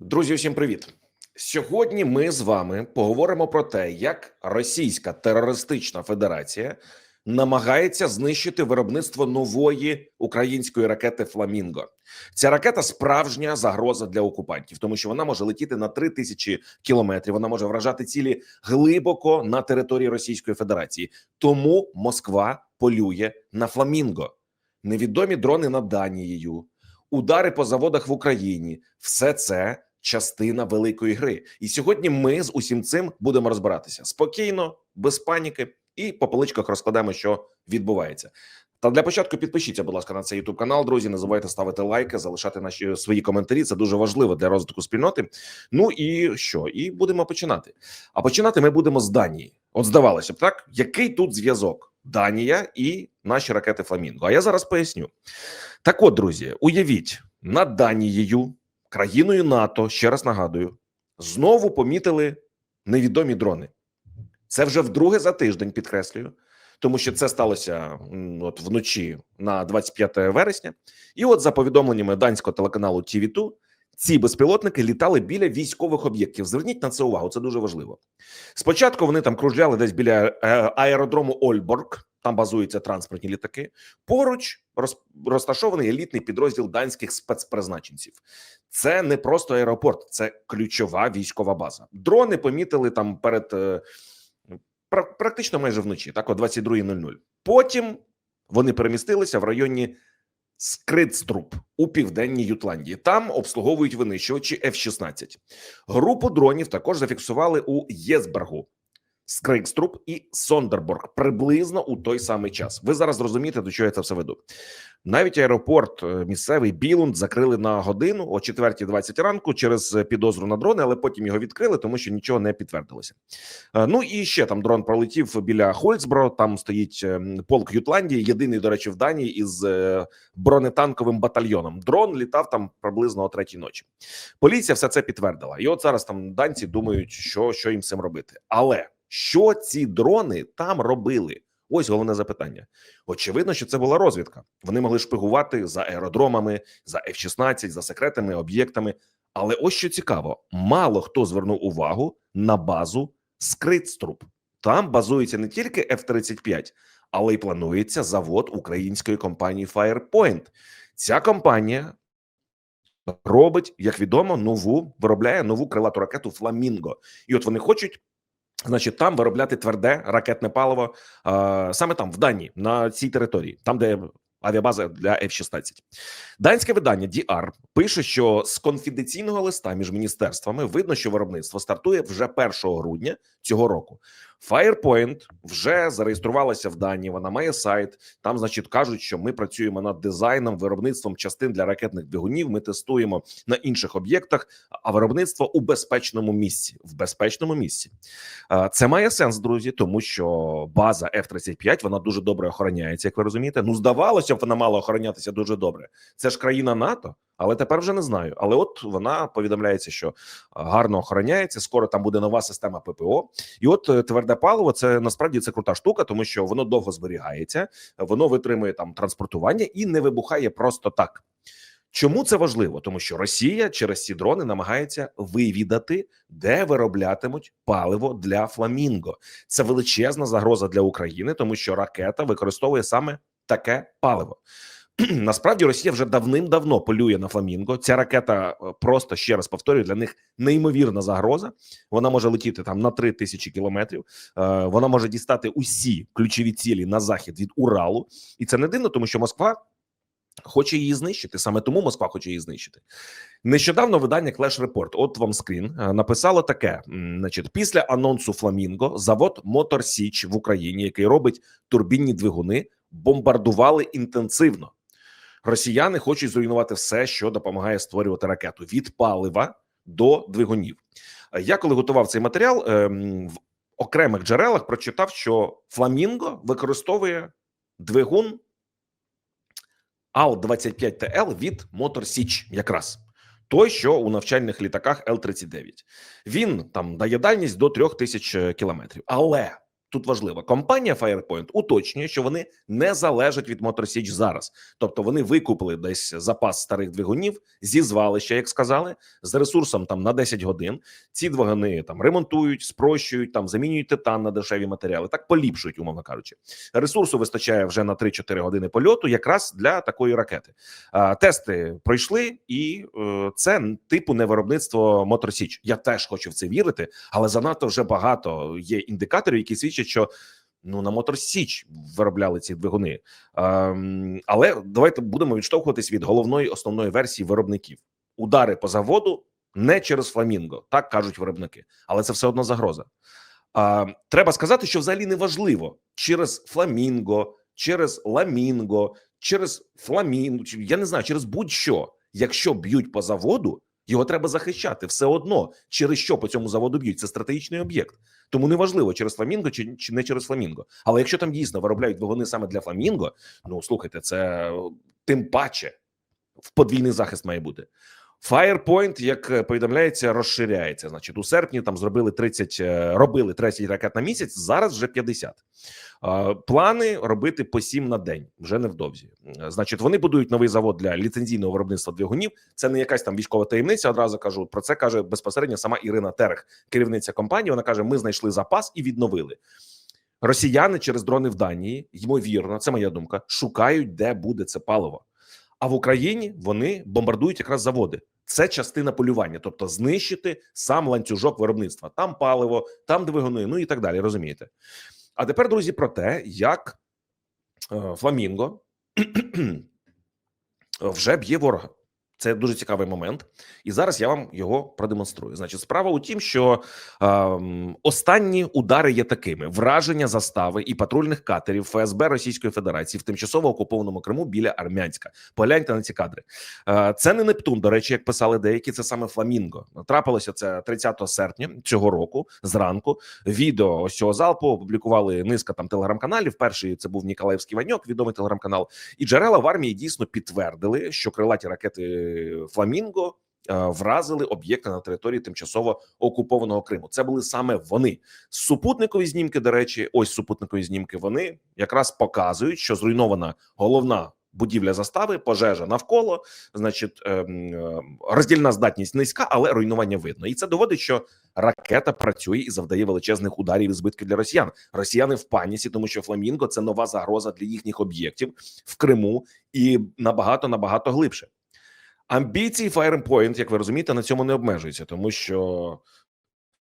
Друзі, всім привіт! Сьогодні ми з вами поговоримо про те, як Російська терористична федерація намагається знищити виробництво нової української ракети Фламінго. Ця ракета справжня загроза для окупантів, тому що вона може летіти на 3 тисячі кілометрів. Вона може вражати цілі глибоко на території Російської Федерації. Тому Москва полює на Фламінго. Невідомі дрони над Данією, удари по заводах в Україні все це частина великої гри. І сьогодні ми з усім цим будемо розбиратися спокійно, без паніки, і по поличках розкладемо, що відбувається. Та для початку підпишіться, будь ласка, на цей youtube канал. Друзі, не забувайте ставити лайки, залишати наші свої коментарі. Це дуже важливо для розвитку спільноти. Ну і що? І будемо починати. А починати ми будемо з Данії. От здавалося б, так який тут зв'язок? Данія і наші ракети Фламінго. А я зараз поясню. Так, от, друзі, уявіть, над Данією, країною НАТО, ще раз нагадую, знову помітили невідомі дрони. Це вже вдруге за тиждень, підкреслюю, тому що це сталося от вночі на 25 вересня. І от за повідомленнями данського телеканалу TV2, ці безпілотники літали біля військових об'єктів. Зверніть на це увагу, це дуже важливо. Спочатку вони там кружляли десь біля е, аеродрому Ольборг, там базуються транспортні літаки. Поруч роз, розташований елітний підрозділ данських спецпризначенців. Це не просто аеропорт, це ключова військова база. Дрони помітили там перед е, практично майже вночі, так, о 22.00. Потім вони перемістилися в районі Скридструп у південній Ютландії. Там обслуговують винищувачі F-16. Групу дронів також зафіксували у Єсбергу. Скрикструп і Сондерборг приблизно у той самий час. Ви зараз зрозумієте, до чого я це все веду. Навіть аеропорт е, місцевий Білунд закрили на годину о 4.20 ранку через е, підозру на дрони, але потім його відкрили, тому що нічого не підтвердилося. Е, Ну і ще там дрон пролетів біля Хольцбро. Там стоїть ем, полк Ютландії, єдиний, до речі, в Данії із бронетанковим батальйоном. Дрон літав там приблизно о третій ночі. Поліція все це підтвердила. І от зараз там данці думають, що, що їм цим робити. Але що ці дрони там робили? Ось головне запитання. Очевидно, що це була розвідка. Вони могли шпигувати за аеродромами, за F-16, за секретними об'єктами. Але ось що цікаво: мало хто звернув увагу на базу Скритструп. Там базується не тільки F-35, але й планується завод української компанії Firepoint. Ця компанія робить, як відомо, нову виробляє нову крилату ракету Фламінго. І от вони хочуть. Значить, там виробляти тверде ракетне паливо е, саме там, в Данії, на цій території, там, де авіабаза для F-16. Данське видання DR пише, що з конфіденційного листа між міністерствами видно, що виробництво стартує вже 1 грудня цього року. Firepoint вже зареєструвалася в Данії. Вона має сайт. Там, значить, кажуть, що ми працюємо над дизайном, виробництвом частин для ракетних двигунів. Ми тестуємо на інших об'єктах, а виробництво у безпечному місці. В безпечному місці це має сенс, друзі, тому що база F-35, вона дуже добре охороняється. Як ви розумієте, ну здавалося б, вона мала охоронятися дуже добре. Це ж країна НАТО. Але тепер вже не знаю. Але от вона повідомляється, що гарно охороняється. Скоро там буде нова система ППО. І от е, тверде паливо це насправді це крута штука, тому що воно довго зберігається, воно витримує там транспортування і не вибухає просто так. Чому це важливо? Тому що Росія через ці дрони намагається вивідати, де вироблятимуть паливо для фламінго. Це величезна загроза для України, тому що ракета використовує саме таке паливо. Насправді Росія вже давним-давно полює на фламінго. Ця ракета е, просто ще раз повторюю для них неймовірна загроза. Вона може летіти там на 3 тисячі кілометрів. Е, Вона може дістати усі ключові цілі на захід від Уралу, і це не дивно, тому що Москва. Хоче її знищити саме тому Москва хоче її знищити. Нещодавно видання Clash Report, от вам скрін, е, написало таке: значить, після анонсу Фламінго завод Мотор Січ в Україні, який робить турбінні двигуни, бомбардували інтенсивно. Росіяни хочуть зруйнувати все, що допомагає створювати ракету від палива до двигунів. Е, Я коли готував цей матеріал ем, в окремих джерелах, прочитав, що Фламінго використовує двигун АЛ-25ТЛ від Мотор Січ, якраз той, що у навчальних літаках Л-39. Він там дає дальність до 3000 кілометрів. Але Тут важливо, компанія Firepoint уточнює, що вони не залежать від Моторсіч зараз. Тобто вони викупили десь запас старих двигунів зі звалища, як сказали, з ресурсом там на 10 годин. Ці двигуни там ремонтують, спрощують, там замінюють титан на дешеві матеріали, так поліпшують, умовно кажучи. Ресурсу вистачає вже на 3-4 години польоту, якраз для такої ракети. А, тести пройшли, і е, це типу не виробництво Моторсіч. Я теж хочу в це вірити, але занадто вже багато є індикаторів, які свідчать, що ну на Мотор Січ виробляли ці двигуни. Ем, але давайте будемо відштовхуватись від головної основної версії виробників. Удари по заводу не через фламінго, так кажуть виробники, але це все одно загроза. А, треба сказати, що взагалі не важливо через фламінго, через ламінго, через фламінго, я не знаю, через будь-що. Якщо б'ють по заводу, його треба захищати все одно. Через що по цьому заводу б'ють? Це стратегічний об'єкт. Тому неважливо, через фламінго чи, чи не через фламінго. Але якщо там дійсно виробляють вагони саме для фламінго, ну слухайте, це тим паче в подвійний захист має бути. Firepoint, як е, повідомляється, розширяється. Значить, у серпні там зробили 30, е, робили 30 ракет на місяць. Зараз вже 50. Е, Плани робити по 7 на день вже невдовзі. Е, Значить, вони будують новий завод для ліцензійного виробництва двигунів. Це не якась там військова таємниця. Одразу кажу про це. каже безпосередньо сама Ірина Терех, керівниця компанії. Вона каже: Ми знайшли запас і відновили. Росіяни через дрони в Данії, ймовірно, це моя думка, шукають, де буде це паливо. А в Україні вони бомбардують якраз заводи. Це частина полювання, тобто знищити сам ланцюжок виробництва. Там паливо, там двигуни, ну і так далі. Розумієте? А тепер, друзі, про те, як е, Фламінго вже б'є ворога. Це дуже цікавий момент, і зараз я вам його продемонструю. Значить, справа у тім, що ем, останні удари є такими: враження застави і патрульних катерів ФСБ Російської Федерації в тимчасово окупованому Криму біля Армянська. Погляньте на ці кадри. Е, це не Нептун, до речі, як писали деякі. Це саме Фламінго. Трапилося це 30 серпня цього року. Зранку відео ось цього залпу опублікували низка там телеграм-каналів. Перший це був Ніколаївський Ваньок, відомий телеграм-канал. І джерела в армії дійсно підтвердили, що крилаті ракети Фламінго е, вразили об'єкти на території тимчасово окупованого Криму. Це були саме вони. Супутникові знімки. До речі, ось супутникові знімки. Вони якраз показують, що зруйнована головна. Будівля застави, пожежа навколо, значить, ем, е, роздільна здатність низька, але руйнування видно. І це доводить, що ракета працює і завдає величезних ударів і збитків для росіян. Росіяни в паніці, тому що Фламінго це нова загроза для їхніх об'єктів в Криму і набагато набагато глибше. Амбіції Firepoint, як ви розумієте, на цьому не обмежуються, тому що,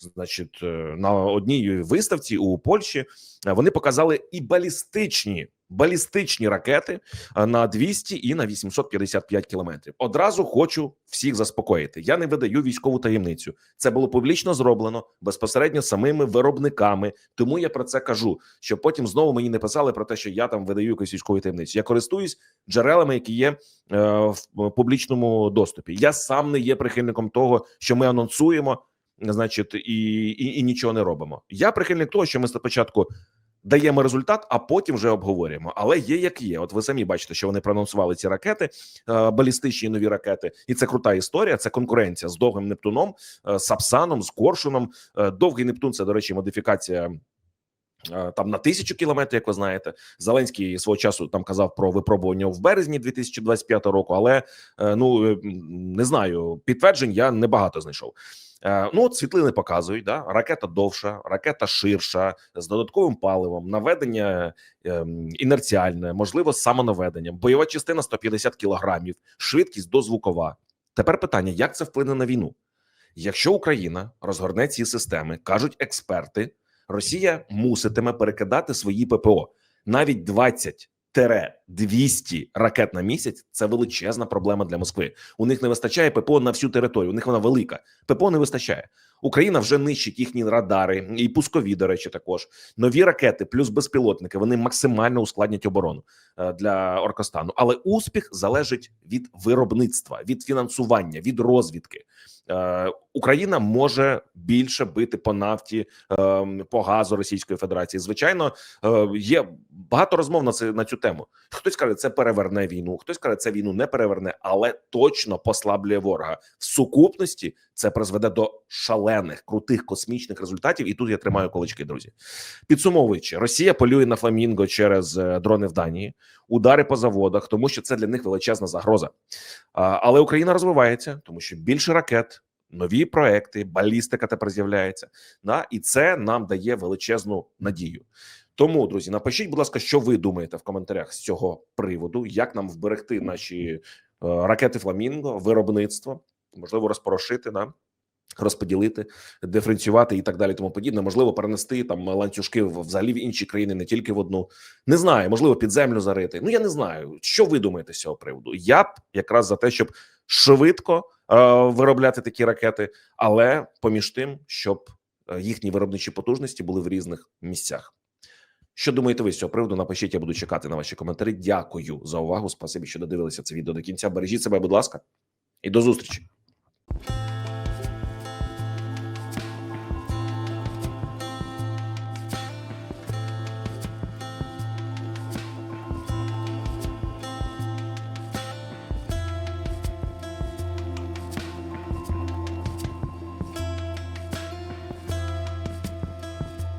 значить, е, на одній виставці у Польщі е, вони показали і балістичні балістичні ракети е, на 200 і на 855 кілометрів. Одразу хочу всіх заспокоїти. Я не видаю військову таємницю. Це було публічно зроблено безпосередньо самими виробниками. Тому я про це кажу. Щоб потім знову мені не писали про те, що я там видаю якусь військову таємницю. Я користуюсь джерелами, які є в публічному доступі. Я сам не є прихильником того, що ми анонсуємо, значить, і, і, і нічого не робимо. Я прихильник того, що ми спочатку. Даємо результат, а потім вже обговорюємо. Але є як є. От ви самі бачите, що вони проанонсували ці ракети, е, балістичні нові ракети, і це крута історія. Це конкуренція з довгим Нептуном, е, Сапсаном, з Коршуном. Е, Довгий Нептун це, до речі, модифікація. Там на тисячу кілометрів, як ви знаєте, Зеленський свого часу там казав про випробування в березні 2025 року. Але ну не знаю, підтверджень я небагато знайшов. Е, Ну, от світлини показують, да? ракета довша, ракета ширша, з додатковим паливом, наведення ем, інерціальне, можливо, з самонаведенням, бойова частина 150 кілограмів, швидкість дозвукова. Тепер питання: як це вплине на війну? Якщо Україна розгорне ці системи, кажуть експерти, Росія муситиме перекидати свої ППО навіть 20 200 ракет на місяць це величезна проблема для Москви. У них не вистачає ППО на всю територію. У них вона велика. ППО не вистачає. Україна вже нищить їхні радари і пускові, до речі, також нові ракети, плюс безпілотники. Вони максимально ускладнять оборону е, для Оркостану. Але успіх залежить від виробництва, від фінансування, від розвідки. Е, Україна може більше бити по нафті, е, по газу Російської Федерації. Звичайно, є багато розмов на це на цю тему. Хтось каже, це переверне війну, хтось каже, це війну не переверне, але точно послаблює ворога. В сукупності це призведе до шалених, крутих космічних результатів. І тут я тримаю кулачки, друзі. Підсумовуючи, Росія полює на фламінго через е, дрони в Данії, удари по заводах, тому що це для них величезна загроза. Але Україна розвивається, тому що більше ракет, нові проекти, балістика тепер з'являється. Да? І це нам дає величезну надію. Тому, друзі, напишіть, будь ласка, що ви думаєте в коментарях з цього приводу, як нам вберегти наші е, ракети Фламінго, виробництво, можливо, розпорошити да? розподілити, диференціювати і так далі, тому подібне. Можливо, перенести там ланцюжки взагалі в інші країни, не тільки в одну. Не знаю, можливо, під землю зарити. Ну я не знаю, що ви думаєте з цього приводу. Я б якраз за те, щоб швидко е, виробляти такі ракети, але поміж тим, щоб е, їхні виробничі потужності були в різних місцях. Що думаєте ви з цього приводу? Напишіть, я буду чекати на ваші коментарі. Дякую за увагу. Спасибі, що додивилися це відео до кінця. Бережіть себе, будь ласка, і до зустрічі.